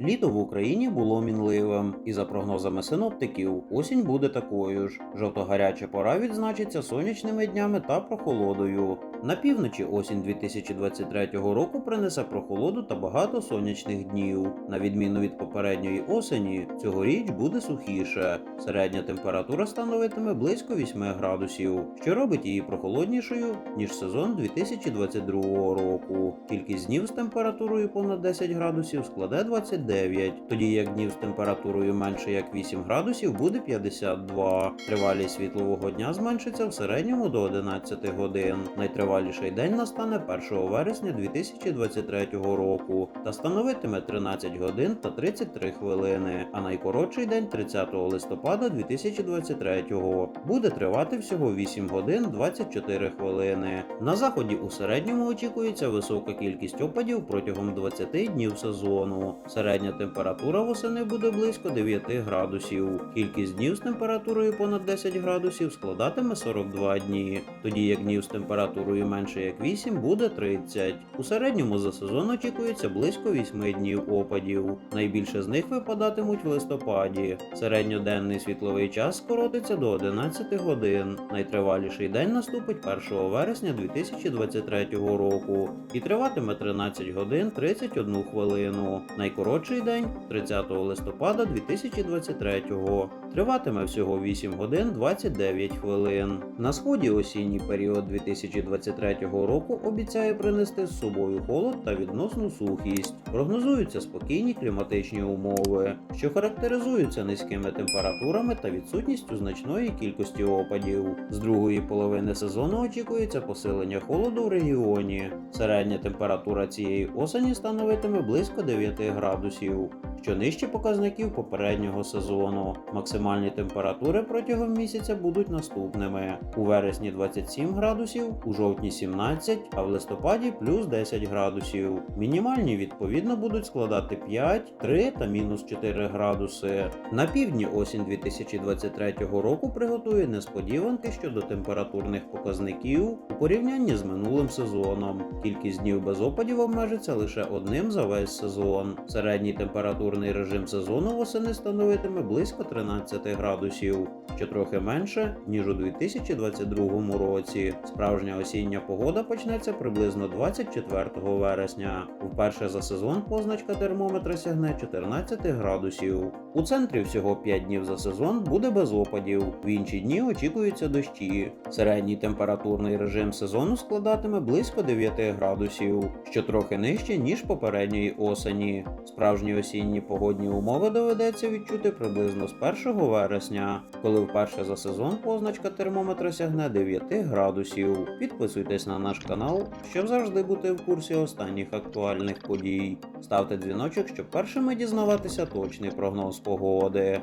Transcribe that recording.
Літо в Україні було мінливим, і за прогнозами синоптиків, осінь буде такою ж. Жовто-гаряча пора відзначиться сонячними днями та прохолодою. На півночі осінь 2023 року принесе прохолоду та багато сонячних днів. На відміну від попередньої осені, цьогоріч буде сухіше. Середня температура становитиме близько 8 градусів, що робить її прохолоднішою ніж сезон 2022 року. Кількість днів з температурою понад 10 градусів складе 29, тоді як днів з температурою менше як 8 градусів буде 52. Тривалість світлового дня зменшиться в середньому до 11 годин. Найтриваліший день настане 1 вересня 2023 року та становитиме 13 годин та 33 хвилини, а найкоротший день 30 листопада 2023 буде тривати всього 8 годин 24 хвилини. На заході у середньому очікується висока кількість опадів протягом 20 днів сезону. Середня температура восени буде близько 9 градусів. Кількість днів з температурою понад 10 градусів складатиме 42 дні, тоді як днів з температурою менше як 8 буде 30. У середньому за сезон очікується близько 8 днів опадів. Найбільше з них випадатимуть в листопаді. Середньоденний світловий час скоротиться до 11 годин. Найтриваліший день наступить 1 вересня 2023 року і триватиме 13 годин 31 хвилину. Найкоротший день 30 листопада 2023-го. триватиме всього 8 годин 29 хвилин. На сході осінній період 2023 року обіцяє принести з собою холод та відносну сухість. Прогнозуються спокійні кліматичні умови, що характеризуються низькими температурами та відсутністю значної кількості опадів. З другої половини сезону очікується посилення холоду в регіоні. Середня температура цієї осені становитиме близько 9 градусів, you що нижче показників попереднього сезону. Максимальні температури протягом місяця будуть наступними: у вересні 27 градусів, у жовтні 17, а в листопаді плюс 10 градусів. Мінімальні відповідно будуть складати 5, 3 та мінус 4 градуси. На півдні осінь 2023 року приготує несподіванки щодо температурних показників у порівнянні з минулим сезоном. Кількість днів без опадів обмежиться лише одним за весь сезон. Середній температурний режим сезону восени становитиме близько 13 градусів, що трохи менше ніж у 2022 році. Справжня осіння погода почнеться приблизно 24 вересня. Вперше за сезон позначка термометра сягне 14 градусів. У центрі всього 5 днів за сезон буде без опадів. В інші дні очікуються дощі. Середній температурний режим сезону складатиме близько 9 градусів, що трохи нижче ніж попередньої осені. Справжні осінні погодні умови доведеться відчути приблизно з 1 вересня, коли вперше за сезон позначка термометра сягне 9 градусів. Підписуйтесь на наш канал, щоб завжди бути в курсі останніх актуальних подій. Ставте дзвіночок, щоб першими дізнаватися точний прогноз погоди.